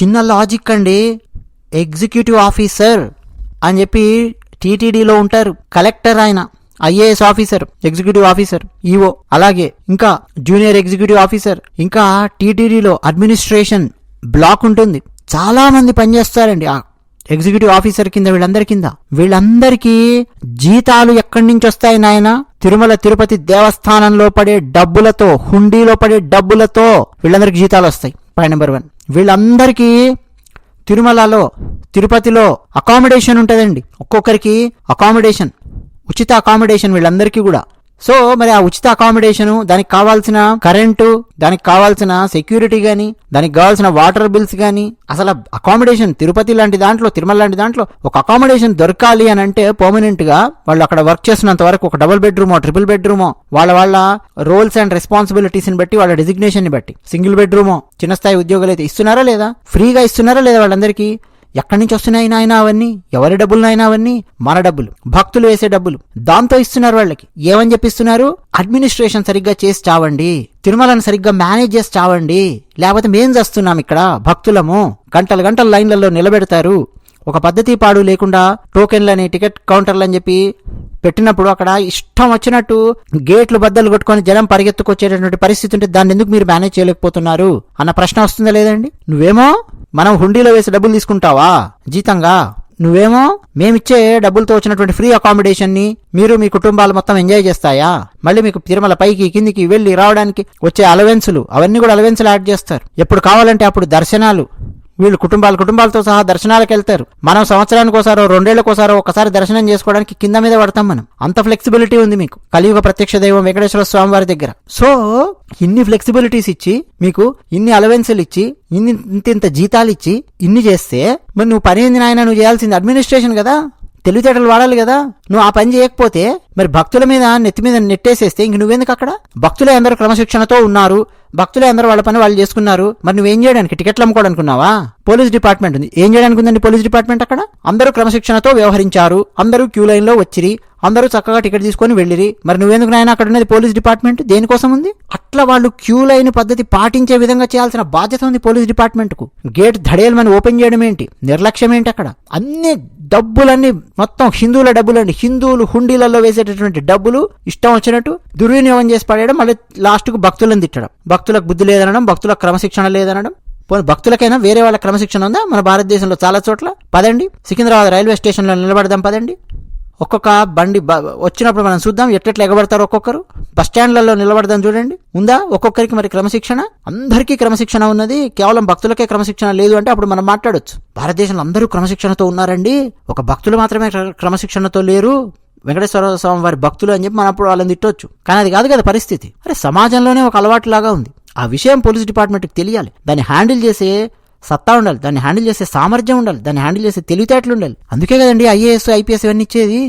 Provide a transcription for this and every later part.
చిన్న లాజిక్ అండి. Executive officer అని చెప్పి టీటీడీలో ఉంటారు. కలెక్టర్ ఆయన IAS officer executive officer EO అలాగే ఇంకా జూనియర్ ఎగ్జిక్యూటివ్ ఆఫీసర్ ఇంకా టీటీడీలో అడ్మినిస్ట్రేషన్ బ్లాక్ ఉంటుంది. చాలా మంది పనిచేస్తారండి ఆ ఎగ్జిక్యూటివ్ ఆఫీసర్ కింద వీళ్ళందరి కింద. వీళ్ళందరికీ జీతాలు ఎక్కడి నుంచి వస్తాయి నాయన? తిరుమల తిరుపతి దేవస్థానంలో పడే డబ్బులతో హుండీలో పడే డబ్బులతో వీళ్ళందరికీ జీతాలు వస్తాయి. పాయింట్ నెంబర్ వన్ వీళ్ళందరికీ తిరుమలలో తిరుపతిలో అకామిడేషన్ ఉంటుందండి. ఒక్కొక్కరికి అకామిడేషన్ ఉచిత అకామిడేషన్ వీళ్ళందరికీ కూడా. సో మరి ఆ ఉచిత అకామిడేషన్ దానికి కావాల్సిన కరెంటు దానికి కావాల్సిన సెక్యూరిటీ గాని దానికి కావాల్సిన వాటర్ బిల్స్ గాని అసలు అకామిడేషన్ తిరుపతి లాంటి దాంట్లో తిరుమల లాంటి దాంట్లో ఒక అకామిడేషన్ దొరకాలి అని అంటే పర్మనెంట్గా వాళ్ళు అక్కడ వర్క్ చేస్తున్నంత వరకు ఒక డబుల్ బెడ్రూమో ట్రిపుల్ బెడ్రూమో వాళ్ళ వాళ్ళ రోల్స్ అండ్ రెస్పాన్సిబిలిటీస్ని బట్టి వాళ్ళ డెసిగ్నేషన్ని బట్టి సింగిల్ బెడ్రూమో చిన్న స్థాయి ఉద్యోగాలు అయితే ఇస్తున్నారా లేదా? ఫ్రీగా ఇస్తున్నారా లేదా వాళ్ళందరికీ? ఎక్కడి నుంచి వస్తున్నాయి నాయన అవన్నీ? ఎవరి డబ్బులు నాయన అవన్నీ? మన డబ్బులు. భక్తులు వేసే డబ్బులు. దాంతో ఇస్తున్నారు వాళ్ళకి. ఏమని చెప్పిస్తున్నారు? అడ్మినిస్ట్రేషన్ సరిగ్గా చేసి చావండి. తిరుమలను సరిగ్గా మేనేజ్ చేసి చావండి. లేకపోతే మేం చేస్తున్నాం ఇక్కడ. భక్తులము. గంటలు గంటల లైన్లలో నిలబెడతారు. ఒక పద్ధతి పాడు లేకుండా టోకెన్లని టికెట్ కౌంటర్లు అని చెప్పి పెట్టినప్పుడు అక్కడ ఇష్టం వచ్చినట్టు గేట్లు బద్దలు కొట్టుకొని జనం పరిగెత్తుకొచ్చేటటువంటి పరిస్థితి ఉంటే దాన్ని ఎందుకు మీరు మేనేజ్ చేయలేకపోతున్నారు? అన్న ప్రశ్న వస్తుందా లేదండి? నువ్వేమో మనం హుండీలో వేసి డబ్బులు తీసుకుంటావా? జీతంగా? నువ్వేమో? మేమిచ్చే డబ్బులతో వచ్చినటువంటి ఫ్రీ అకామిడేషన్ని మీరు మీ కుటుంబాలు మొత్తం ఎంజాయ్ చేస్తాయా? మళ్ళీ మీకు తిరుమల పైకి కిందికి వెళ్ళి రావడానికి వచ్చే అలవెన్సులు అవన్నీ కూడా అలవెన్సులు యాడ్ చేస్తారు. ఎప్పుడు కావాలంటే అప్పుడు దర్శనాలు. వీళ్ళు కుటుంబాలు కుటుంబాలతో సహా దర్శనాలకు వెళ్తారు. మనం సంవత్సరానికి ఒకసారో రెండేళ్ళకోసారో ఒకసారి దర్శనం చేసుకోవడానికి కింద మీద పడతాం మనం. అంత ఫ్లెక్సిబిలిటీ ఉంది మీకు. కలియుగ ప్రత్యక్ష దైవం వెంకటేశ్వర స్వామి వారి దగ్గర. సో ఇన్ని ఫ్లెక్సిబిలిటీస్ ఇచ్చి మీకు ఇన్ని అలవెన్సులు ఇచ్చి ఇన్ని ఇంత ఇంత జీతాలు ఇచ్చి ఇన్ని చేస్తే మరి నువ్వు పని ఏంది నాయన? నువ్వు చేయాల్సింది అడ్మినిస్ట్రేషన్ కదా? తెలివితేటలు వాడాలి కదా. నువ్వు ఆ పని చేయకపోతే మరి భక్తుల మీద నెత్తి మీద నెట్టేసేస్తే ఇంక నువ్వెందుకు అక్కడ? భక్తులే అందరూ క్రమశిక్షణతో ఉన్నారు. భక్తులే అందరూ వాళ్ళ పని వాళ్ళు చేసుకున్నారు. మరి నువ్వేం చేయడానికి? టికెట్లు అమ్ముకోవడానుకున్నావా పోలీస్ డిపార్ట్మెంట్ ఉంది. ఏం చేయడానికి ఉందండి పోలీస్ డిపార్ట్మెంట్ అక్కడ? అందరూ క్రమశిక్షణతో వ్యవహరించారు. అందరూ క్యూ లైన్లో వచ్చిరి. అందరూ చక్కగా టికెట్ తీసుకొని వెళ్ళిరి. మరి నువ్వెందుకు నాయన అక్కడ ఉన్నది పోలీస్ డిపార్ట్మెంట్? దేనికోసం ఉంది? అట్లా వాళ్ళు క్యూ లైన్ పద్ధతి పాటించే విధంగా చేయాల్సిన బాధ్యత ఉంది పోలీస్ డిపార్ట్మెంట్కు గేట్ ధడేలమని ఓపెన్ చేయడం ఏంటి నిర్లక్ష్యం ఏంటి అక్కడ? అన్ని డబ్బులన్నీ మొత్తం హిందువుల డబ్బులండి. హిందువులు హుండీలలో వేసేటటువంటి డబ్బులు ఇష్టం వచ్చినట్టు దుర్వినియోగం చేసి పడేయడం మళ్ళీ లాస్ట్కు భక్తులను తిట్టడం. భక్తులకు బుద్ధి లేదనడం భక్తులకు క్రమశిక్షణ లేదనడం. పోనీ భక్తులకైనా వేరే వాళ్ళ క్రమశిక్షణ ఉందా? మన భారతదేశంలో చాలా చోట్ల. పదండి. సికింద్రాబాద్ రైల్వే స్టేషన్లో నిలబడదాం పదండి. ఒక్కొక్క బండి బ- వచ్చినప్పుడు మనం చూద్దాం ఎట్టెట్లా ఎగబడతారు ఒక్కొక్కరు. బస్ స్టాండ్లలో నిలబడదాం చూడండి. ఉందా? ఒక్కొక్కరికి మరి క్రమశిక్షణ? అందరికీ క్రమశిక్షణ ఉన్నది. కేవలం భక్తులకే క్రమశిక్షణ లేదు అంటే అప్పుడు మనం మాట్లాడొచ్చు. భారతదేశంలో అందరూ క్రమశిక్షణతో ఉన్నారండి. ఒక భక్తులు మాత్రమే క్రమశిక్షణతో లేరు. వెంకటేశ్వర స్వామి వారి భక్తులు అని చెప్పి మనం అప్పుడు వాళ్ళని తిట్టొచ్చు. కానీ అది కాదు కదా పరిస్థితి. అరే సమాజంలోనే ఒక అలవాటు లాగా ఉంది. ఆ విషయం పోలీస్ డిపార్ట్మెంట్కి తెలియాలి. దాన్ని హ్యాండిల్ చేసే సత్తా ఉండాలి దాన్ని హ్యాండిల్ చేసే సామర్థ్యం ఉండాలి దాన్ని హ్యాండిల్ చేసే తెలివితేటలు ఉండాలి. అందుకే కదండి ఐఏఎస్ ఐపీఎస్ ఇవన్నీ ఇచ్చేది?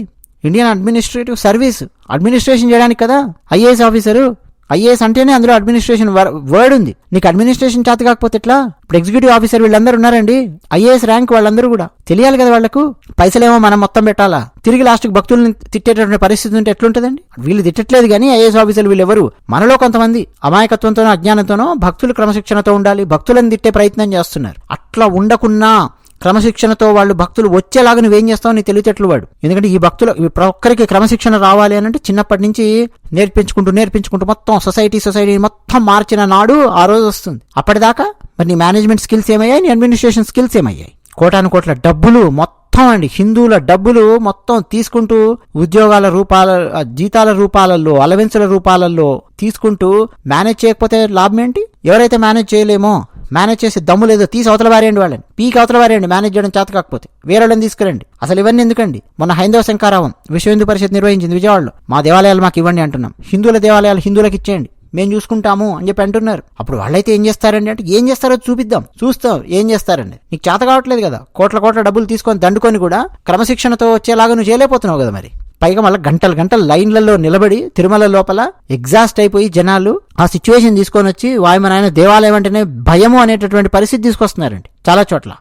ఇండియన్ అడ్మినిస్ట్రేటివ్ సర్వీస్ అడ్మినిస్ట్రేషన్ చేయడానికి కదా ఐఏఎస్ ఆఫీసరు? ఐఏఎస్ అంటేనే అందులో అడ్మినిస్ట్రేషన్ వర్డ్ ఉంది. నీకు అడ్మినిస్ట్రేషన్ చేత కాకపోతే ఎట్లా? ఇప్పుడు ఎగ్జిక్యూటివ్ ఆఫీసర్ వీళ్ళందరూ ఉన్నారండి. ఐఏఎస్ ర్యాంక్ వాళ్ళందరూ కూడా. తెలియాలి కదా వాళ్ళకు పైసలేమో మనం మొత్తం పెట్టాలా? తిరిగి లాస్ట్కి భక్తుల్ని తిట్టేటటువంటి పరిస్థితి ఉంటే ఎట్లుంటదండి? వీళ్ళు తిట్టట్లేదు కానీ ఐఏఎస్ ఆఫీసర్లు వీళ్ళు ఎవరు మనలో కొంతమంది అమాయకత్వంతోనో అజ్ఞానంతోనో భక్తులు క్రమశిక్షణతో ఉండాలి భక్తులను తిట్టే ప్రయత్నం చేస్తున్నారు. అట్లా ఉండకున్నా క్రమశిక్షణతో వాళ్ళు భక్తులు వచ్చేలాగా నువ్వేం చేస్తావు నీ తెలివితేటలు వాడు. ఎందుకంటే ఈ భక్తులు ఈ ఒక్కరికి క్రమశిక్షణ రావాలి అని అంటే చిన్నప్పటి నుంచి నేర్పించుకుంటూ నేర్పించుకుంటూ మొత్తం సొసైటీ సొసైటీ మొత్తం మార్చిన నాడు ఆ రోజు వస్తుంది. అప్పటిదాకా మరి నీ మేనేజ్మెంట్ స్కిల్స్ ఏమయ్యాయి? నీ అడ్మినిస్ట్రేషన్ స్కిల్స్ ఏమయ్యాయి? కోటాను కోట్ల డబ్బులు మొత్తం అండి. హిందువుల డబ్బులు మొత్తం తీసుకుంటూ ఉద్యోగాల రూపాల జీతాల రూపాలలో అలవెన్సుల రూపాలలో తీసుకుంటూ మేనేజ్ చేయకపోతే లాభం ఏంటి? ఎవరైతే మేనేజ్ చేయలేమో మేనేజ్ చేసే దమ్ము లేదో తీసి అవతల వారేయండి వాళ్ళని. పీకి అవతల వారేయండి మేనేజ్ చేయడం చేత కాకపోతే. వేరే వాళ్ళని తీసుకురండి. అసలు ఇవన్నీ ఎందుకండి? మొన్న హైందవ శంకారావం విశ్వ హిందూ పరిషత్ నిర్వహించింది విజయవాడలో. మా దేవాలయాలు మాకు ఇవ్వండి అంటున్నాం. హిందువుల దేవాలయాలు హిందువులకు ఇచ్చేయండి. మేము చూసుకుంటాము అని చెప్పి అంటున్నారు. అప్పుడు వాళ్ళైతే ఏం చేస్తారండి అంటే ఏం చేస్తారో చూపిద్దాం. చూస్తాం ఏం చేస్తారండి? నీకు చేత కావట్లేదు కదా. కోట్ల కోట్ల డబ్బులు తీసుకొని దండుకొని కూడా క్రమశిక్షణతో వచ్చేలాగా నువ్వు చేయలేకపోతున్నావు కదా మరి. పైగా మళ్ళీ గంటలు గంటలు లైన్లలో నిలబడి తిరుమల లోపల ఎగ్జాస్ట్ అయిపోయి జనాలు ఆ సిచ్యువేషన్ తీసుకొని వచ్చి వాయుమనాయన దేవాలయం అంటేనే భయము అనేటటువంటి పరిస్థితి తీసుకొస్తున్నారండి చాలా చోట్ల.